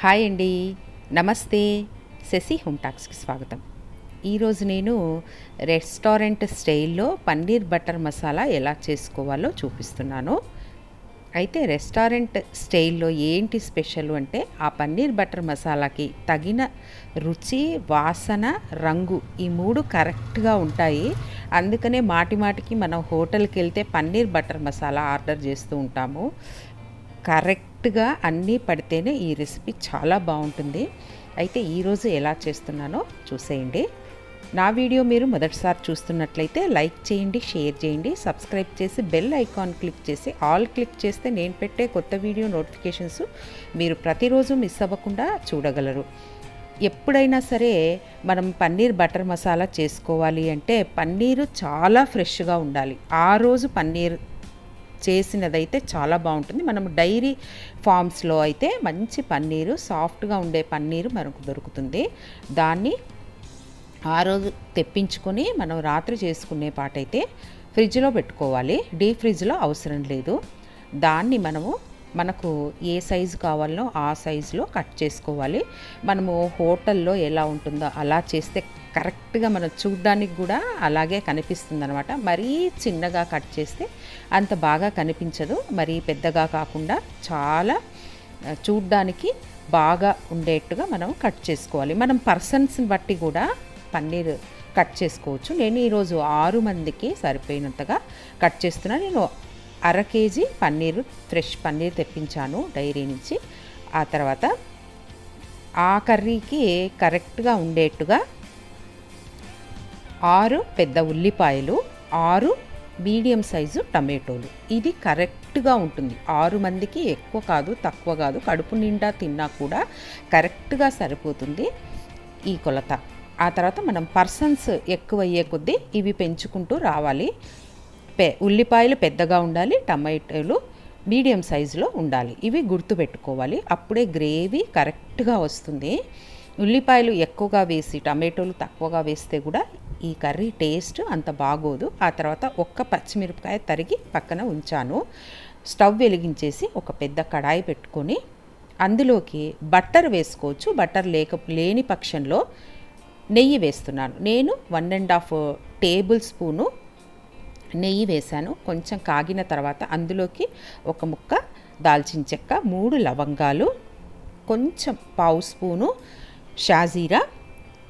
Hi అండి. నమస్తే. Shashi home టాక్స్కి స్వాగతం. ఈరోజు నేను రెస్టారెంట్ స్టైల్లో పన్నీర్ బటర్ మసాలా ఎలా చేసుకోవాలో చూపిస్తున్నాను. అయితే రెస్టారెంట్ స్టైల్లో ఏంటి స్పెషల్ అంటే ఆ పన్నీర్ బటర్ మసాలాకి తగిన రుచి వాసన రంగు ఈ మూడు కరెక్ట్గా ఉంటాయి. అందుకనే మాటి మాటికి మనం హోటల్కి వెళ్తే పన్నీర్ బటర్ మసాలా ఆర్డర్ చేస్తూ ఉంటాము. కరెక్ట్ కరెక్ట్గా అన్నీ పడితేనే ఈ రెసిపీ చాలా బాగుంటుంది. అయితే ఈరోజు ఎలా చేస్తున్నానో చూసేయండి. నా వీడియో మీరు మొదటిసారి చూస్తున్నట్లయితే లైక్ చేయండి షేర్ చేయండి సబ్స్క్రైబ్ చేసి బెల్ ఐకాన్ క్లిక్ చేసి ఆల్ క్లిక్ చేస్తే నేను పెట్టే కొత్త వీడియో నోటిఫికేషన్స్ మీరు ప్రతిరోజు మిస్ అవ్వకుండా చూడగలరు. ఎప్పుడైనా సరే మనం పన్నీర్ బటర్ మసాలా చేసుకోవాలి అంటే పన్నీరు చాలా ఫ్రెష్గా ఉండాలి. ఆ రోజు పన్నీర్ చేసినదైతే చాలా బాగుంటుంది. మనం డైరీ ఫామ్స్లో అయితే మంచి పన్నీరు సాఫ్ట్గా ఉండే పన్నీరు మనకు దొరుకుతుంది. దాన్ని ఆ రోజు తెప్పించుకొని మనం రాత్రి చేసుకునే పాటైతే ఫ్రిడ్జ్లో పెట్టుకోవాలి. డీప్ ఫ్రిడ్జ్లో అవసరం లేదు. దాన్ని మనము మనకు ఏ సైజు కావాలనో ఆ సైజులో కట్ చేసుకోవాలి. మనము హోటల్లో ఎలా ఉంటుందో అలా చేస్తే కరెక్ట్గా మనం చూడ్డానికి కూడా అలాగే కనిపిస్తుంది అనమాట మరీ చిన్నగా కట్ చేస్తే అంత బాగా కనిపించదు. మరీ పెద్దగా కాకుండా చాలా చూడ్డానికి బాగా ఉండేట్టుగా మనం కట్ చేసుకోవాలి. మనం పర్సన్స్ని బట్టి కూడా పన్నీర్ కట్ చేసుకోవచ్చు. నేను ఈరోజు ఆరు మందికి సరిపోయినంతగా కట్ చేస్తున్నా. నేను అర కేజీ పన్నీరు ఫ్రెష్ పన్నీర్ తెప్పించాను డైరీ నుంచి. ఆ తర్వాత ఆ కర్రీకి కరెక్ట్గా ఉండేట్టుగా ఆరు పెద్ద ఉల్లిపాయలు ఆరు మీడియం సైజు టమాటోలు. ఇది కరెక్ట్గా ఉంటుంది. ఆరు మందికి ఎక్కువ కాదు తక్కువ కాదు. కడుపు నిండా తిన్నా కూడా కరెక్ట్గా సరిపోతుంది ఈ కొలత. ఆ తర్వాత మనం పర్సన్స్ ఎక్కువ అయ్యే కొద్దీ ఇవి పెంచుకుంటూ రావాలి. పె ఉల్లిపాయలు పెద్దగా ఉండాలి టమాటోలు మీడియం సైజులో ఉండాలి. ఇవి గుర్తుపెట్టుకోవాలి. అప్పుడే గ్రేవీ కరెక్ట్గా వస్తుంది. ఉల్లిపాయలు ఎక్కువగా వేసి టమాటోలు తక్కువగా వేస్తే కూడా ఈ కర్రీ టేస్ట్ అంత బాగోదు. ఆ తర్వాత ఒక్క పచ్చిమిరపకాయ తరిగి పక్కన ఉంచాను. స్టవ్ వెలిగించేసి ఒక పెద్ద కడాయి పెట్టుకొని అందులోకి బట్టర్ వేసుకోవచ్చు. బట్టర్ లేక లేని పక్షంలో నెయ్యి వేస్తున్నాను. నేను one and half table spoon నెయ్యి వేశాను. కొంచెం కాగిన తర్వాత అందులోకి ఒక ముక్క దాల్చిన చెక్క మూడు లవంగాలు కొంచెం పావు స్పూను షాజీరా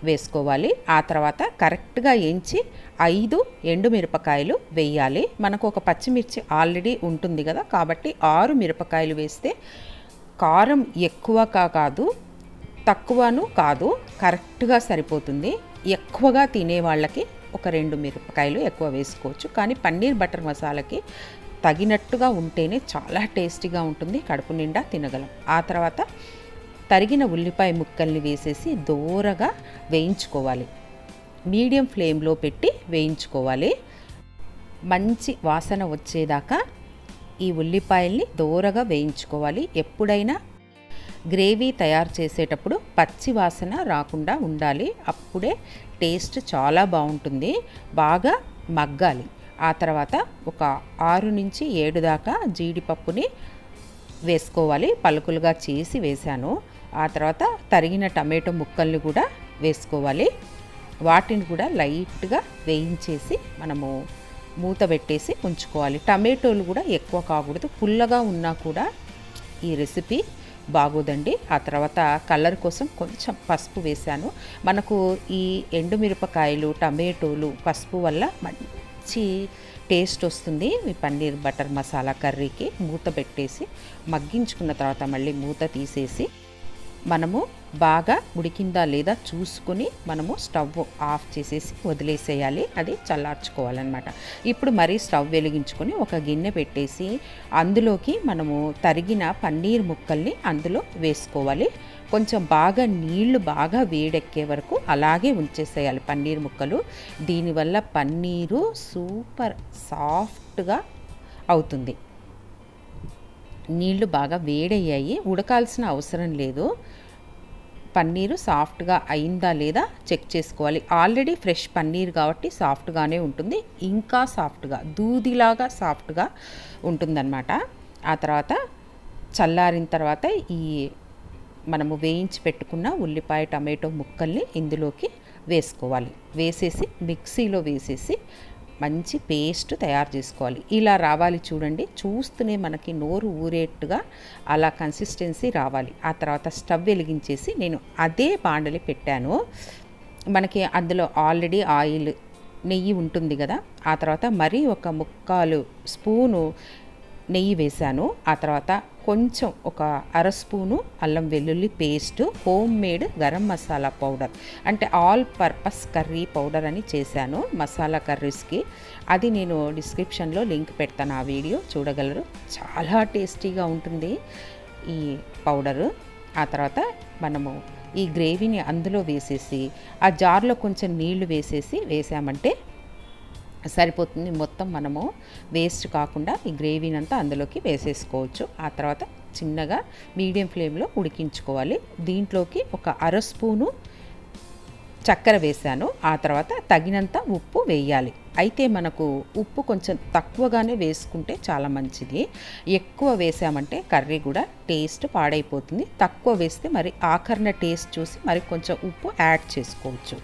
వేసుకోవాలి. ఆ తర్వాత కరెక్ట్గా ఎంచి ఐదు ఎండుమిరపకాయలు వేయాలి. మనకు ఒక పచ్చిమిర్చి ఆల్రెడీ ఉంటుంది కదా కాబట్టి ఆరు మిరపకాయలు వేస్తే కారం ఎక్కువగా కాదు తక్కువను కాదు కరెక్ట్గా సరిపోతుంది. ఎక్కువగా తినే వాళ్ళకి ఒక రెండు మిరపకాయలు ఎక్కువ వేసుకోవచ్చు. కానీ పన్నీర్ బటర్ మసాలాకి తగినట్టుగా ఉంటేనే చాలా టేస్టీగా ఉంటుంది. కడుపు నిండా తినగలం. ఆ తర్వాత తరిగిన ఉల్లిపాయ ముక్కల్ని వేసేసి దూరగా వేయించుకోవాలి. మీడియం ఫ్లేమ్లో పెట్టి వేయించుకోవాలి. మంచి వాసన వచ్చేదాకా ఈ ఉల్లిపాయల్ని దూరగా వేయించుకోవాలి. ఎప్పుడైనా గ్రేవీ తయారు చేసేటప్పుడు పచ్చి వాసన రాకుండా ఉండాలి. అప్పుడే టేస్ట్ చాలా బాగుంటుంది. బాగా మగ్గాలి. ఆ తర్వాత ఒక ఆరు నుంచి ఏడు దాకా జీడిపప్పుని వేసుకోవాలి. పలుకులుగా చేసి వేశాను. ఆ తర్వాత తరిగిన టమాటో ముక్కల్ని కూడా వేసుకోవాలి. వాటిని కూడా లైట్గా వేయించేసి మనము మూత పెట్టేసి ఉంచుకోవాలి. టమాటోలు కూడా ఎక్కువ కాకూడదు. పుల్లగా ఉన్నా కూడా ఈ రెసిపీ బాగోదండి. ఆ తర్వాత కలర్ కోసం కొంచెం పసుపు వేశాను. మనకు ఈ ఎండుమిరపకాయలు టమాటోలు పసుపు వల్ల మంచి టేస్ట్ వస్తుంది. ఈ పన్నీర్ బటర్ మసాలా కర్రీకి మూత పెట్టేసి మగ్గించుకున్న తర్వాత మళ్ళీ మూత తీసేసి మనము బాగా ఉడికిందా లేదా చూసుకొని మనము స్టవ్ ఆఫ్ చేసేసి వదిలేసేయాలి. అది చల్లార్చుకోవాలన్నమాట. ఇప్పుడు మరీ స్టవ్ వెలిగించుకొని ఒక గిన్నె పెట్టేసి అందులోకి మనము తరిగిన పన్నీర్ ముక్కల్ని అందులో వేసుకోవాలి. కొంచెం బాగా నీళ్ళు బాగా వేడెక్కే వరకు అలాగే ఉంచేసేయాలి పన్నీర్ ముక్కలు. దీనివల్ల పన్నీరు సూపర్ సాఫ్ట్గా అవుతుంది. నీళ్ళు బాగా వేడయ్యాయి ఉడకాల్సిన అవసరం లేదు. పన్నీరు సాఫ్ట్గా అయిందా లేదా చెక్ చేసుకోవాలి. ఆల్రెడీ ఫ్రెష్ పన్నీర్ కాబట్టి సాఫ్ట్గానే ఉంటుంది. ఇంకా సాఫ్ట్గా దూదిలాగా సాఫ్ట్గా ఉంటుందన్నమాట. ఆ తర్వాత చల్లారిన తర్వాత ఈ మనము వేయించి పెట్టుకున్న ఉల్లిపాయ టమాటో ముక్కల్ని ఇందులోకి వేసుకోవాలి. వేసేసి మిక్సీలో వేసేసి మంచి పేస్ట్ తయారు చేసుకోవాలి. ఇలా రావాలి చూడండి. చూస్తూనే మనకి నోరు ఊరేట్టుగా అలా కన్సిస్టెన్సీ రావాలి. ఆ తర్వాత స్టవ్ వెలిగించేసి నేను అదే బాండలి పెట్టాను. మనకి అందులో ఆల్రెడీ ఆయిల్ నెయ్యి ఉంటుంది కదా. ఆ తర్వాత మరీ ఒక ముక్కాలు స్పూను నెయ్యి వేశాను. ఆ తర్వాత కొంచెం ఒక అర స్పూను అల్లం వెల్లుల్లి paste home made garam masala powder అంటే ఆల్ పర్పస్ కర్రీ పౌడర్ అని చేశాను మసాలా కర్రీస్కి. అది నేను డిస్క్రిప్షన్లో లింక్ పెడతాను ఆ వీడియో చూడగలరు. చాలా టేస్టీగా ఉంటుంది ఈ పౌడరు. ఆ తర్వాత మనము ఈ గ్రేవీని అందులో వేసేసి ఆ జార్లో కొంచెం నీళ్ళు వేసేసి వేసామంటే సరిపోతుంది. మొత్తం మనము వేస్ట్ కాకుండా ఈ గ్రేవీని అంతా అందులోకి వేసేసుకోవచ్చు. ఆ తర్వాత చిన్నగా మీడియం ఫ్లేమ్లో ఉడికించుకోవాలి. దీంట్లోకి ఒక అర స్పూను చక్కెర వేసాను. ఆ తర్వాత తగినంత ఉప్పు వేయాలి. అయితే మనకు ఉప్పు కొంచెం తక్కువగానే వేసుకుంటే చాలా మంచిది. ఎక్కువ వేసామంటే కర్రీ కూడా టేస్ట్ పాడైపోతుంది. తక్కువ వేస్తే మరి ఆఖరిన టేస్ట్ చూసి మరి కొంచెం ఉప్పు యాడ్ చేసుకోవచ్చు.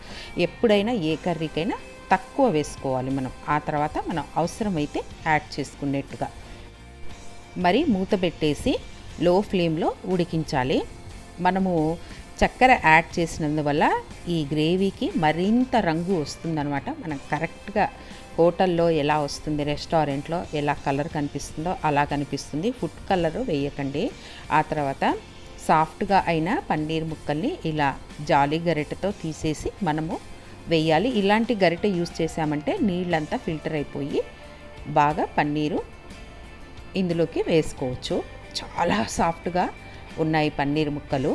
ఎప్పుడైనా ఏ కర్రీకైనా తక్కువ వేసుకోవాలి మనం. ఆ తర్వాత మనం అవసరమైతే యాడ్ చేసుకునేట్టుగా. మరి మూత పెట్టేసి లో ఫ్లేమ్లో ఉడికించాలి. మనము చక్కెర యాడ్ చేసినందువల్ల ఈ గ్రేవీకి మరింత రంగు వస్తుందనమాట మనం కరెక్ట్గా హోటల్లో ఎలా వస్తుంది రెస్టారెంట్లో ఎలా కలర్ కనిపిస్తుందో అలా కనిపిస్తుంది. ఫుడ్ కలర్ వేయకండి. ఆ తర్వాత సాఫ్ట్గా అయిన పన్నీర్ ముక్కల్ని ఇలా జాలీ గరిటెతో తీసేసి మనము వేయాలి. ఇలాంటి గరిటె యూస్ చేసామంటే నీళ్ళంతా ఫిల్టర్ అయిపోయి బాగా పన్నీరు ఇందులోకి వేసుకోవచ్చు. చాలా సాఫ్ట్గా ఉన్నాయి పన్నీర్ ముక్కలు.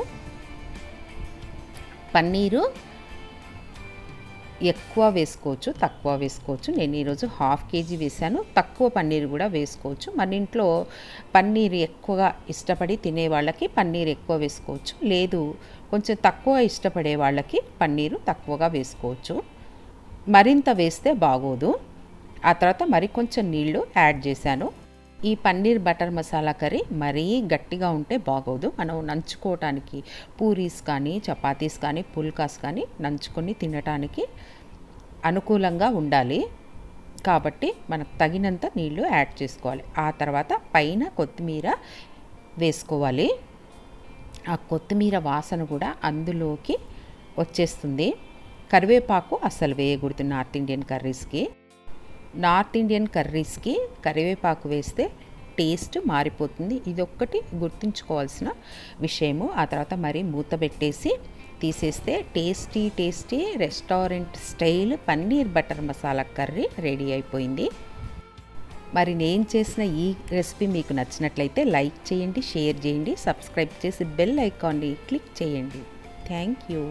పన్నీరు ఎక్కువ వేసుకోవచ్చు తక్కువ వేసుకోవచ్చు. నేను ఈరోజు హాఫ్ కేజీ వేసాను తక్కువ పన్నీర్ కూడా వేసుకోవచ్చు. మన ఇంట్లో పన్నీర్ ఎక్కువగా ఇష్టపడి తినే వాళ్ళకి పన్నీర్ ఎక్కువ వేసుకోవచ్చు. లేదు కొంచెం తక్కువ ఇష్టపడే వాళ్ళకి పన్నీరు తక్కువగా వేసుకోవచ్చు. మరింత వేస్తే బాగోదు. ఆ తర్వాత మరి కొంచెం నీళ్ళు యాడ్ చేశాను. ఈ పన్నీర్ బటర్ మసాలా కర్రీ మరీ గట్టిగా ఉంటే బాగోదు. మనం నంచుకోవటానికి పూరీస్ కానీ చపాతీస్ కానీ పుల్కాస్ కానీ నంచుకొని తినటానికి అనుకూలంగా ఉండాలి. కాబట్టి మనకు తగినంత నీళ్ళు యాడ్ చేసుకోవాలి. ఆ తర్వాత పైన కొత్తిమీర వేసుకోవాలి. ఆ కొత్తిమీర వాసన కూడా అందులోకి వచ్చేస్తుంది. కరివేపాకు అస్సలు వేయకూడదు నార్త్ ఇండియన్ కర్రీస్కి. నార్త్ ఇండియన్ కర్రీస్కి కరివేపాకు వేస్తే టేస్ట్ మారిపోతుంది. ఇది ఒక్కటి గుర్తుంచుకోవాల్సిన విషయము. ఆ తర్వాత మరి మూత పెట్టేసి తీసేస్తే tasty tasty restaurant style paneer butter masala curry ready అయిపోయింది. మరి నేను చేసిన ఈ రెసిపీ మీకు నచ్చినట్లయితే లైక్ చేయండి షేర్ చేయండి సబ్స్క్రైబ్ చేసి బెల్ ఐకాన్ని క్లిక్ చేయండి. Thank you.